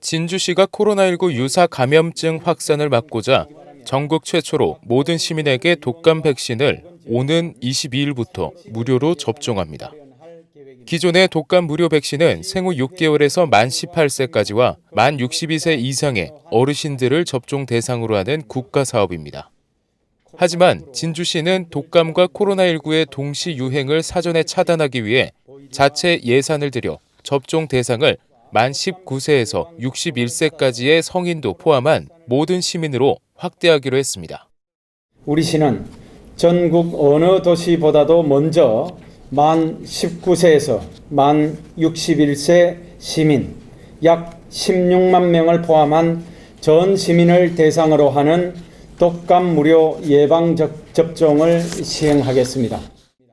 진주시가 코로나19 유사 감염증 확산을 막고자 전국 최초로 모든 시민에게 독감 백신을 오는 22일부터 무료로 접종합니다. 기존의 독감 무료 백신은 생후 6개월에서 만 18세까지와 만 62세 이상의 어르신들을 접종 대상으로 하는 국가 사업입니다. 하지만 진주시는 독감과 코로나19의 동시 유행을 사전에 차단하기 위해 자체 예산을 들여 접종 대상을 만 19세에서 61세까지의 성인도 포함한 모든 시민으로 확대하기로 했습니다. 우리 시는 전국 어느 도시보다도 먼저 만 19세에서 만 61세 시민 약 16만 명을 포함한 전 시민을 대상으로 하는 독감 무료 예방 접- 접종을 시행하겠습니다.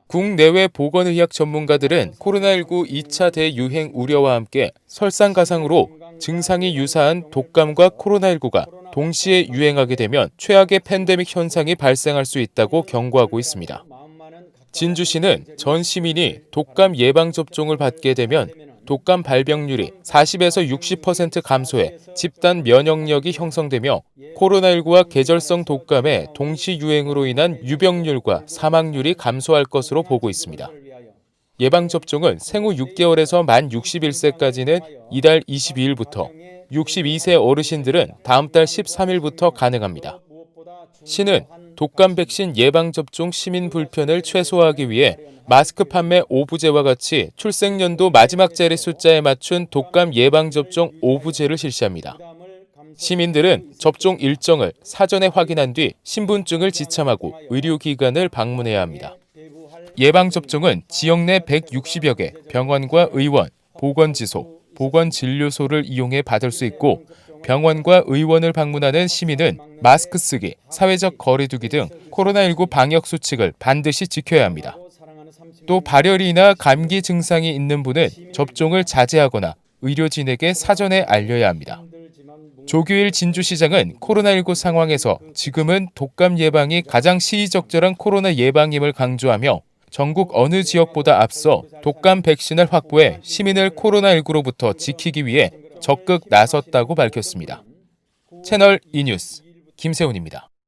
국내외 보건의학 전문가들은 코로나19 2차 대유행 우려와 함께 설상가상으로 증상이 유사한 독감과 코로나19가 동시에 유행하게 되면 최악의 팬데믹 현상이 발생할 수 있다고 경고하고 있습니다. 진주시는 전 시민이 독감 예방 접종을 받게 되면 독감 발병률이 40에서 60% 감소해 집단 면역력이 형성되며 코로나19와 계절성 독감의 동시 유행으로 인한 유병률과 사망률이 감소할 것으로 보고 있습니다. 예방 접종은 생후 6개월에서 만 61세까지는 이달 22일부터 62세 어르신들은 다음 달 13일부터 가능합니다. 시는 독감 백신 예방 접종 시민 불편을 최소화하기 위해 마스크 판매 오부제와 같이 출생연도 마지막 자리 숫자에 맞춘 독감 예방 접종 오부제를 실시합니다. 시민들은 접종 일정을 사전에 확인한 뒤 신분증을 지참하고 의료기관을 방문해야 합니다. 예방접종은 지역 내 160여 개 병원과 의원, 보건지소, 보건진료소를 이용해 받을 수 있고 병원과 의원을 방문하는 시민은 마스크 쓰기, 사회적 거리두기 등 코로나19 방역 수칙을 반드시 지켜야 합니다. 또 발열이나 감기 증상이 있는 분은 접종을 자제하거나 의료진에게 사전에 알려야 합니다. 조규일 진주시장은 코로나19 상황에서 지금은 독감 예방이 가장 시의적절한 코로나 예방임을 강조하며 전국 어느 지역보다 앞서 독감 백신을 확보해 시민을 코로나19로부터 지키기 위해 적극 나섰다고 밝혔습니다. 채널 E 뉴스 김세훈입니다.